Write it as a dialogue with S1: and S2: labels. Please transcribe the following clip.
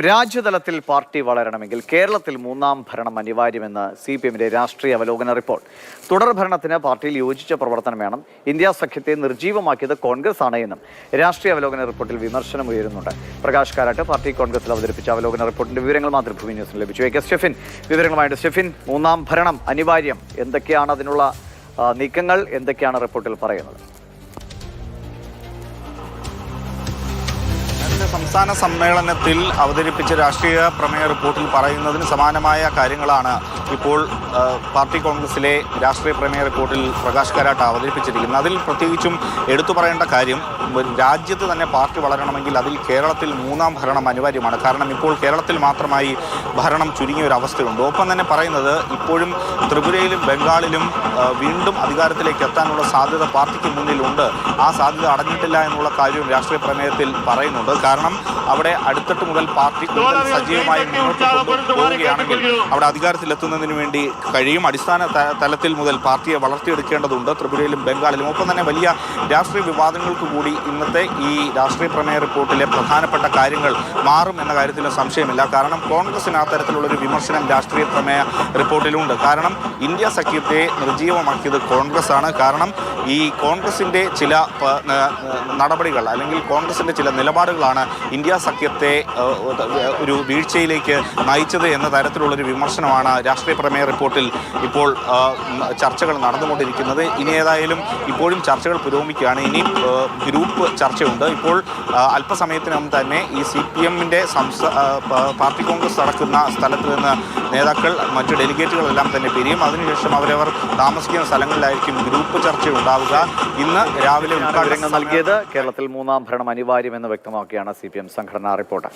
S1: രാജ്യതലത്തിൽ party വളരണമെങ്കിൽ കേരളത്തിൽ മൂന്നാം ഭരണം അനിവാര്യമെന്ന് സി പി എമ്മിന്റെ രാഷ്ട്രീയ അവലോകന റിപ്പോർട്ട്. തുടർ ഭരണത്തിന് പാർട്ടിയിൽ യോജിച്ച പ്രവർത്തനം വേണം ഇന്ത്യ സഖ്യത്തെ നിർജീവമാക്കിയത് കോൺഗ്രസ് ആണ് എന്നും രാഷ്ട്രീയ അവലോകന റിപ്പോർട്ടിൽ വിമർശനം ഉയരുന്നുണ്ട്. പ്രകാശ് കാരാട്ട് പാർട്ടി കോൺഗ്രസിൽ അവതരിപ്പിച്ച അവലോകന റിപ്പോർട്ടിന്റെ വിവരങ്ങൾ മാതൃഭൂമി ന്യൂസിന് ലഭിച്ചു. എ കെ സ്റ്റെഫിൻ വിവരങ്ങളുമായിട്ട് സ്റ്റെഫിൻ മൂന്നാം ഭരണം അനിവാര്യം. എന്തൊക്കെയാണ് അതിനുള്ള നീക്കങ്ങൾ? എന്തൊക്കെയാണ് റിപ്പോർട്ടിൽ പറയുന്നത്?
S2: സംസ്ഥാന സമ്മേളനത്തിൽ അവതരിപ്പിച്ച രാഷ്ട്രീയ പ്രമേയ റിപ്പോർട്ടിൽ പറയുന്നതിന് സമാനമായ കാര്യങ്ങളാണ് ഇപ്പോൾ പാർട്ടി കോൺഗ്രസിലെ രാഷ്ട്രീയ പ്രമേയ റിപ്പോർട്ടിൽ പ്രകാശ് കാരാട്ട് അവതരിപ്പിച്ചിരിക്കുന്നത്. അതിൽ പ്രത്യേകിച്ചും എടുത്തു പറയേണ്ട കാര്യം രാജ്യത്ത് തന്നെ പാർട്ടി വളരണമെങ്കിൽ അതിൽ കേരളത്തിൽ മൂന്നാം ഭരണം അനിവാര്യമാണ്. കാരണം ഇപ്പോൾ കേരളത്തിൽ മാത്രമായി ഭരണം ചുരുങ്ങിയ ഒരു അവസ്ഥയുണ്ട്. ഒപ്പം തന്നെ പറയുന്നത് ഇപ്പോഴും ത്രിപുരയിലും ബംഗാളിലും വീണ്ടും അധികാരത്തിലേക്ക് എത്താനുള്ള സാധ്യത പാർട്ടിക്ക് മുന്നിലുണ്ട്. ആ സാധ്യത അടഞ്ഞിട്ടില്ല എന്നുള്ള കാര്യവും രാഷ്ട്രീയ പ്രമേയത്തിൽ പറയുന്നുണ്ട്. കാരണം അവിടെ അടുത്തിട്ട് മുതൽ പാർട്ടി കൂടുതൽ സജീവമായി മുന്നോട്ട് കൊണ്ടുപോവുകയാണെങ്കിൽ അവിടെ അധികാരത്തിലെത്തുന്നതിന് വേണ്ടി കഴിയും. അടിസ്ഥാന തലത്തിൽ മുതൽ പാർട്ടിയെ വളർത്തിയെടുക്കേണ്ടതുണ്ട്. ത്രിപുരയിലും ബംഗാളിലും. ഒപ്പം തന്നെ വലിയ രാഷ്ട്രീയ വിവാദങ്ങൾക്ക് കൂടി ഇന്നത്തെ ഈ രാഷ്ട്രീയ പ്രമേയ റിപ്പോർട്ടിലെ പ്രധാനപ്പെട്ട കാര്യങ്ങൾ മാറും എന്ന കാര്യത്തിൽ സംശയമില്ല. കാരണം കോൺഗ്രസിന് ആ തരത്തിലുള്ളൊരു വിമർശനം രാഷ്ട്രീയ പ്രമേയ റിപ്പോർട്ടിലുണ്ട്. കാരണം ഇന്ത്യ സഖ്യത്തെ നിർജീവമാക്കിയത് കോൺഗ്രസ് ആണ് കാരണം ഈ കോൺഗ്രസിന്റെ ചില നടപടികൾ അല്ലെങ്കിൽ കോൺഗ്രസിന്റെ ചില നിലപാടുകളാണ് ഇന്ത്യ സഖ്യത്തെ ഒരു വീഴ്ചയിലേക്ക് നയിച്ചത് എന്ന തരത്തിലുള്ളൊരു വിമർശനമാണ് രാഷ്ട്രീയ പ്രമേയ റിപ്പോർട്ടിൽ ഇപ്പോൾ ചർച്ചകൾ നടന്നുകൊണ്ടിരിക്കുന്നത്. ഇനി ഏതായാലും ഇപ്പോഴും ചർച്ചകൾ പുരോഗമിക്കുകയാണ്. ഇനി ഗ്രൂപ്പ് ചർച്ചയുണ്ട്. ഇപ്പോൾ അല്പസമയത്തിനകം തന്നെ ഈ സി പി എമ്മിന്റെ സംസ്ഥാ പാർട്ടി കോൺഗ്രസ് നടക്കുന്ന സ്ഥലത്ത് നിന്ന് നേതാക്കൾ മറ്റു ഡെലിഗേറ്റുകളെല്ലാം തന്നെ പിരിയും. അതിനുശേഷം അവരവർ താമസിക്കുന്ന സ്ഥലങ്ങളിലായിരിക്കും ഗ്രൂപ്പ് ചർച്ച ഉണ്ടാവുക ഇന്ന് രാവിലെ
S1: ഉദ്ഘാടനങ്ങൾ നൽകിയത് കേരളത്തിൽ മൂന്നാം ഭരണം അനിവാര്യമെന്ന് വ്യക്തമാക്കിയാണ് സി പി എം സംഘടനാ റിപ്പോർട്ട്.